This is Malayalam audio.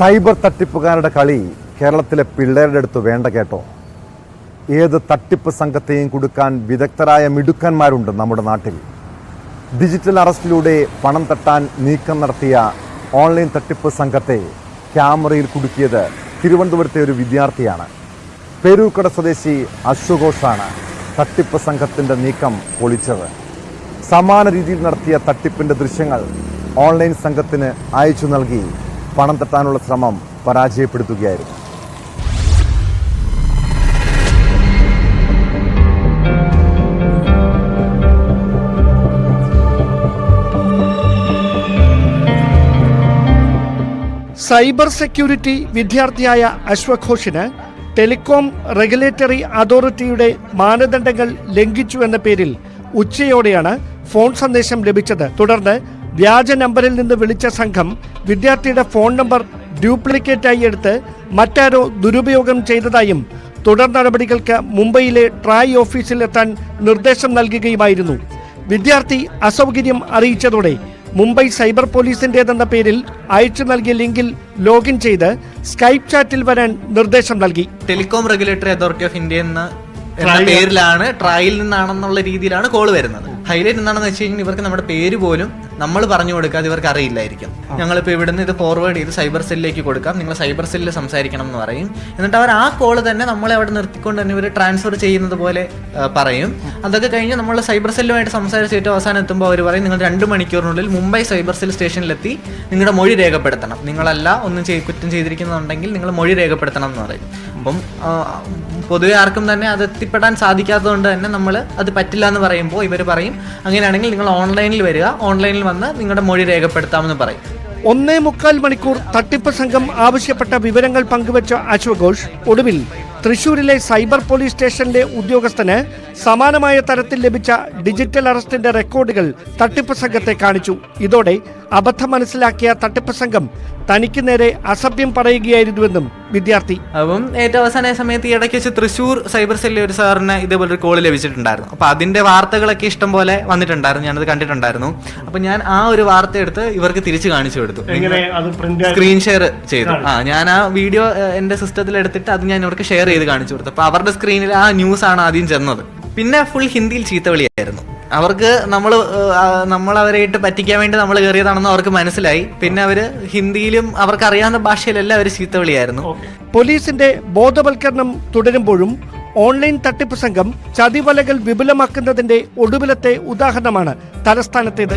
സൈബർ തട്ടിപ്പുകാരുടെ കളി കേരളത്തിലെ പിള്ളേരുടെ അടുത്ത് വേണ്ട കേട്ടോ. ഏത് തട്ടിപ്പ് സംഘത്തെയും കൊടുക്കാൻ വിദഗ്ധരായ മിടുക്കന്മാരുണ്ട് നമ്മുടെ നാട്ടിൽ. ഡിജിറ്റൽ അറസ്റ്റിലൂടെ പണം തട്ടാൻ നീക്കം നടത്തിയ ഓൺലൈൻ തട്ടിപ്പ് സംഘത്തെ ക്യാമറയിൽ കുടുക്കിയത് തിരുവനന്തപുരത്തെ ഒരു വിദ്യാർത്ഥിയാണ്. പേരൂർക്കട സ്വദേശി അശ്വഘോഷാണ് തട്ടിപ്പ് സംഘത്തിന്റെ നീക്കം പൊളിച്ചത്. സമാന രീതിയിൽ നടത്തിയ തട്ടിപ്പിന്റെ ദൃശ്യങ്ങൾ ഓൺലൈൻ സംഘത്തിന് അയച്ചു നൽകി. പണം തട്ടാനുള്ള ശ്രമം പരാജയപ്പെടുത്തുകയായിരുന്നു. സൈബർ സെക്യൂരിറ്റി വിദ്യാർത്ഥിയായ അശ്വഘോഷിന് ടെലികോം റെഗുലേറ്ററി അതോറിറ്റിയുടെ മാനദണ്ഡങ്ങൾ ലംഘിച്ചു എന്ന പേരിൽ ഉച്ചയോടെയാണ് ഫോൺ സന്ദേശം ലഭിച്ചത്. തുടർന്ന് വ്യാജ നമ്പറിൽ നിന്ന് വിളിച്ച സംഘം വിദ്യാർത്ഥിയുടെ ഫോൺ നമ്പർ ഡ്യൂപ്ലിക്കേറ്റായി എടുത്ത് മറ്റാരോ ദുരുപയോഗം ചെയ്തതായും തുടർ നടപടികൾക്ക് മുംബൈയിലെ ട്രായ് ഓഫീസിൽ എത്താൻ നിർദ്ദേശം നൽകുകയുമായിരുന്നു. വിദ്യാർത്ഥി അസൗകര്യം അറിയിച്ചതോടെ മുംബൈ സൈബർ പോലീസിന്റേതെന്ന പേരിൽ അയച്ചു നൽകിയ ലിങ്കിൽ ലോഗിൻ ചെയ്ത് സ്കൈപ്പ് ചാറ്റിൽ വരാൻ നിർദ്ദേശം നൽകി. Telecom regulatory authority of India എന്ന എന്ന പേരിലാണ് ട്രായിൽ നിന്നാണെന്നുള്ള രീതിയിലാണ് കോൾ വരുന്നത്. ഹൈലൈറ്റ് എന്താണെന്ന് വെച്ച് കഴിഞ്ഞാൽ ഇവർക്ക് നമ്മുടെ പേര് പോലും നമ്മൾ പറഞ്ഞു കൊടുക്കാതെ ഇവർക്ക് അറിയില്ലായിരിക്കും. ഞങ്ങളിപ്പോൾ ഇവിടുന്ന് ഇത് ഫോർവേഡ് ചെയ്ത് സൈബർ സെല്ലിലേക്ക് കൊടുക്കാം. നിങ്ങൾ സൈബർ സെല്ലിൽ സംസാരിക്കണം എന്ന് പറയും. എന്നിട്ട് അവർ ആ കോൾ തന്നെ നമ്മളെ അവിടെ നിർത്തിക്കൊണ്ട് തന്നെ ഇവർ ട്രാൻസ്ഫർ ചെയ്യുന്നത് പോലെ പറയും. അതൊക്കെ കഴിഞ്ഞ് നമ്മൾ സൈബർ സെല്ലുമായിട്ട് സംസാരിച്ച് ഏറ്റവും അവസാനം എത്തുമ്പോൾ അവർ പറയും നിങ്ങൾ രണ്ട് മണിക്കൂറിനുള്ളിൽ മുംബൈ സൈബർ സെൽ സ്റ്റേഷനിലെത്തി നിങ്ങളുടെ മൊഴി രേഖപ്പെടുത്തണം. നിങ്ങളല്ല ഒന്നും ചെയ് കുറ്റം ചെയ്തിരിക്കുന്നുണ്ടെങ്കിൽ നിങ്ങൾ മൊഴി രേഖപ്പെടുത്തണം എന്ന് പറയും. അപ്പം പൊതുവെ ആർക്കും തന്നെ അത് എത്തിപ്പെടാൻ സാധിക്കാത്തതുകൊണ്ട് തന്നെ നമ്മൾ അത് പറ്റില്ല എന്ന് പറയുമ്പോൾ ഇവർ പറയും അങ്ങനെയാണെങ്കിൽ നിങ്ങൾ ഓൺലൈനിൽ വരിക. ഓൺലൈനിൽ വന്ന് നിങ്ങളുടെ മൊഴി രേഖപ്പെടുത്താമെന്ന് പറയും. ഒന്നേ മുക്കാൽ മണിക്കൂർ തട്ടിപ്പ് സംഘം ആവശ്യപ്പെട്ട വിവരങ്ങൾ പങ്കുവച്ച അശ്വഘോഷ് ഒടുവിൽ തൃശൂരിലെ സൈബർ പോലീസ് സ്റ്റേഷന്റെ ഉദ്യോഗസ്ഥന് സമാനമായ തരത്തിൽ ലഭിച്ച ഡിജിറ്റൽ അറസ്റ്റിന്റെ റെക്കോർഡുകൾ തട്ടിപ്പ് സംഘത്തെ കാണിച്ചു. ഇതോടെ അബദ്ധം മനസ്സിലാക്കിയ തട്ടിപ്പ് സംഘം തനിക്ക് നേരെ അസഭ്യം പറയുകയായിരുന്നുവെന്നും വിദ്യാർത്ഥി. അപ്പം ഏറ്റവും അവസാന സമയത്ത് ഈ ഇടയ്ക്ക് വെച്ച് തൃശ്ശൂർ സൈബർ സെല്ലിൽ ഒരു സാറിന് ഇതേപോലെ ഒരു കോൾ ലഭിച്ചിട്ടുണ്ടായിരുന്നു. അപ്പോൾ അതിന്റെ വാർത്തകളൊക്കെ ഇഷ്ടം പോലെ വന്നിട്ടുണ്ടായിരുന്നു. ഞാനത് കണ്ടിട്ടുണ്ടായിരുന്നു. അപ്പോൾ ഞാൻ ആ ഒരു വാർത്ത എടുത്ത് ഇവർക്ക് തിരിച്ചു കാണിച്ചു കൊടുത്തു. സ്ക്രീൻ ഷെയർ ചെയ്തു. ആ ഞാൻ ആ വീഡിയോ എന്റെ സിസ്റ്റത്തിൽ എടുത്തിട്ട് അത് ഞാൻ ഇവർക്ക് ഷെയർ ചെയ്ത് കാണിച്ചു കൊടുത്തു. അപ്പോൾ അവരുടെ സ്ക്രീനിൽ ആ ന്യൂസ് ആണ് ആദ്യം ചെന്നത്. പിന്നെ ഫുൾ ഹിന്ദിയിൽ ചീത്തവിളിയായിരുന്നു അവർക്ക് നമ്മൾ നമ്മൾ അവരായിട്ട് പറ്റിക്കാൻ വേണ്ടി നമ്മൾ കയറിയതാണെന്ന് അവർക്ക് മനസ്സിലായി. പിന്നെ അവർ ഹിന്ദിയിലും അവർക്ക് അറിയാവുന്ന ഭാഷയിലല്ല അവർ ചീത്തവിളിയായിരുന്നു പോലീസിന്റെ ബോധവൽക്കരണം തുടരുമ്പോഴും ഓൺലൈൻ തട്ടിപ്പ് സംഘം ചതിവലകൾ വിപുലമാക്കുന്നതിന്റെ ഒടുവിലത്തെ ഉദാഹരണമാണ് തലസ്ഥാനത്തേത്.